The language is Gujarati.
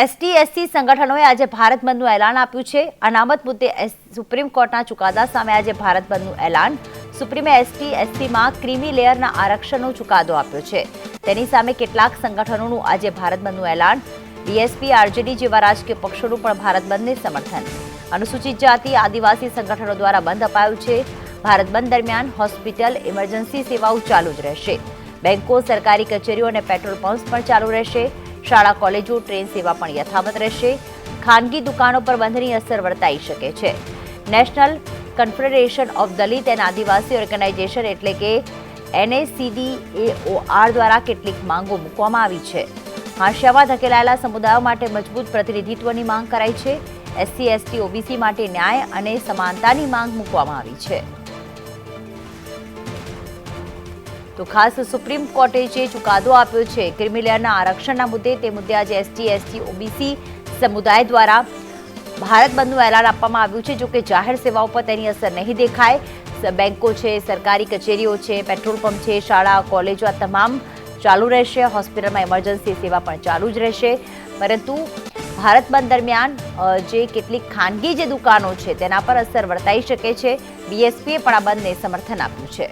એસટી એસસી સંગઠનોએ આજે ભારત બંધનું એલાન આપ્યું છે. અનામત મુદ્દે સુપ્રીમ કોર્ટના ચુકાદા સામે આજે ભારત બંધનું એલાન. સુપ્રીમે એસટી એસસીમાં ક્રીમી લેયરના આરક્ષણનો ચુકાદો આપ્યો છે. તેની સામે કેટલાક સંગઠનોનું આજે ભારત બંધનું એલાન. બીએસપી આરજેડી જેવા રાજકીય પક્ષોનું પણ ભારત બંધને સમર્થન. અનુસૂચિત જાતિ, આદિવાસી સંગઠનો દ્વારા બંધ અપાયું છે. ભારત બંધ દરમિયાન હોસ્પિટલ, ઇમરજન્સી સેવાઓ ચાલુ જ રહેશે. બેંકો, સરકારી કચેરીઓ અને પેટ્રોલ પંપ્સ પણ ચાલુ રહેશે. શાળા, કોલેજો, ટ્રેન સેવા પણ યથાવત રહેશે. ખાનગી દુકાનો પર બંધની અસર વર્તાઈ શકે છે. National Confederation of Dalit and Adivasi Organisation એટલે કે એનએસીડીએઓઆર દ્વારા કેટલીક માંગો મૂકવામાં આવી છે. હાંશિયામાં ધકેલાયેલા સમુદાયો માટે મજબૂત પ્રતિનિધિત્વની માંગ કરાઈ છે. એસસી, એસટી, ઓબીસી માટે ન્યાય અને સમાનતાની માંગ મૂકવામાં આવી છે. તો ખાસ સુપ્રીમ કોર્ટે જે ચુકાદો આપ્યો છે ક્રિમિલિયરના આરક્ષણના મુદ્દે, તે મુદ્દે આજે એસટી એસટી, ઓબીસી સમુદાય દ્વારા ભારત બંધનું એલાન આપવામાં આવ્યું છે. જો કે જાહેર સેવાઓ પર તેની અસર નહીં દેખાય. બેન્કો છે, સરકારી કચેરીઓ છે, પેટ્રોલ પંપ છે, શાળા, કોલેજો, આ તમામ ચાલુ રહેશે. હોસ્પિટલમાં ઇમરજન્સી સેવા પણ ચાલુ જ રહેશે. પરંતુ ભારત બંધ દરમિયાન જે કેટલીક ખાનગી જે દુકાનો છે, તેના પર અસર વર્તાઈ શકે છે. બીએસપીએ પણ આ બંધને સમર્થન આપ્યું છે.